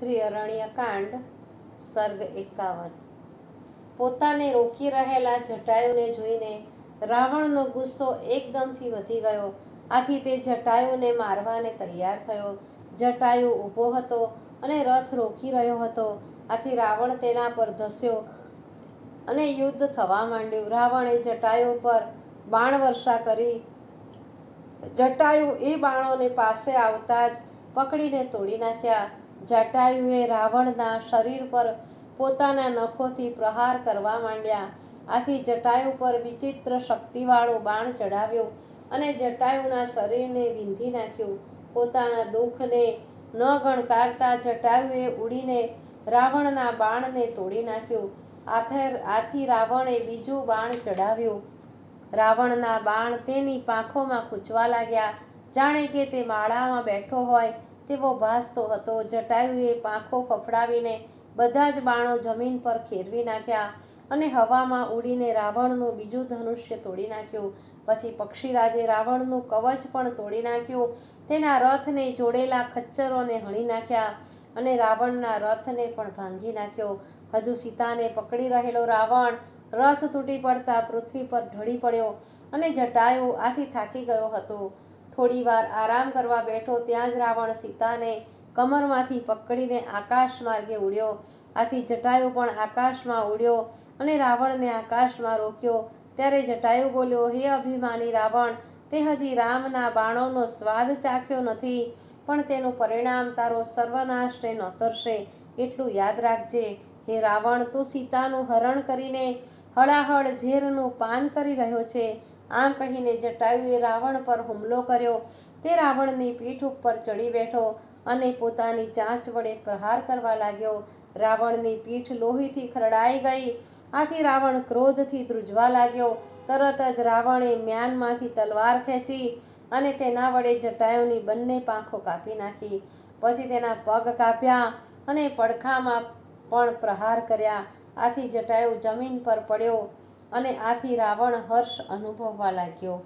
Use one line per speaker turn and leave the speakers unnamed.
શ્રી અરણ્યકાંડ, સર્ગ એકાવન. પોતાને રોકી રહેલા જટાયુને જોઈને રાવણનો ગુસ્સો એકદમથી વધી ગયો. આથી તે જટાયુને મારવાને તૈયાર થયો. જટાયુ ઊભો હતો અને રથ રોકી રહ્યો હતો. આથી રાવણ તેના પર ધસ્યો અને યુદ્ધ થવા માંડ્યું. રાવણે જટાયુ પર બાણ વર્ષા કરી. જટાયુ એ બાણોને પાસે આવતા જ પકડીને તોડી નાખ્યા. જટાયુએ રાવણના શરીર પર પોતાના નખોથી પ્રહાર કરવા માંડ્યા. આથી જટાયુ પર વિચિત્ર શક્તિવાળો બાણ ચડાવ્યો અને જટાયુના શરીરને વિંધી નાખ્યું. પોતાના દુઃખને ન ગણકારતા જટાયુએ ઉડીને રાવણના બાણને તોડી નાખ્યું. આથેર, આથી રાવણે બીજું બાણ ચડાવ્યું રાવણના બાણ તેની પાંખોમાં ખૂંચવા લાગ્યા. જાણે કે તે માળામાં બેઠો હોય તેવો ભાસતો હતો. જટાયુએ પાંખો ફફડાવીને બધા જ બાણો જમીન પર ખેરવી નાખ્યા અને હવામાં ઉડીને રાવણનું બીજું ધનુષ્ય તોડી નાખ્યું. પછી પક્ષીરાજે રાવણનું કવચ પણ તોડી નાખ્યું. તેના રથને જોડેલા ખચ્ચરોને હણી નાખ્યા અને રાવણના રથને પણ ભાંગી નાખ્યો. હજુ સીતાને પકડી રહેલો રાવણ રથ તૂટી પડતા પૃથ્વી પર ઢળી પડ્યો અને જટાયુ આથી થાકી ગયો હતો. થોડી વાર આરામ કરવા બેઠો ત્યાં જ રાવણ સીતાને કમરમાંથી પકડીને આકાશ માર્ગે ઉડ્યો. આથી જટાયુ પણ આકાશમાં ઉડ્યો અને રાવણને આકાશમાં રોક્યો. ત્યારે જટાયુ બોલ્યો, હે અભિમાની રાવણ, તે હજી રામના બાણોનો સ્વાદ ચાખ્યો નથી, પણ તેનું પરિણામ તારો સર્વનાશને નોતરશે. એટલું યાદ રાખજે, હે રાવણ, તું સીતાનું હરણ કરીને હળાહળ ઝેરનું પાન કરી રહ્યો છે. આમ કહીને જટાયુએ રાવણ પર હુમલો કર્યો. તે રાવણની પીઠ ઉપર ચડી બેઠો અને પોતાની ચાંચ વડે પ્રહાર કરવા લાગ્યો. રાવણની પીઠ લોહીથી ખરડાઈ ગઈ. આથી રાવણ ક્રોધથી ધ્રુજવા લાગ્યો. તરત જ રાવણે મ્યાનમાંથી તલવાર ખેંચી અને તેના વડે જટાયુની બંને પાંખો કાપી નાખી. પછી તેના પગ કાપ્યા અને પડખામાં પણ પ્રહાર કર્યા. આથી જટાયુ જમીન પર પડ્યો. અને આથી રાવણ હર્ષ અનુભવવા લાગ્યો.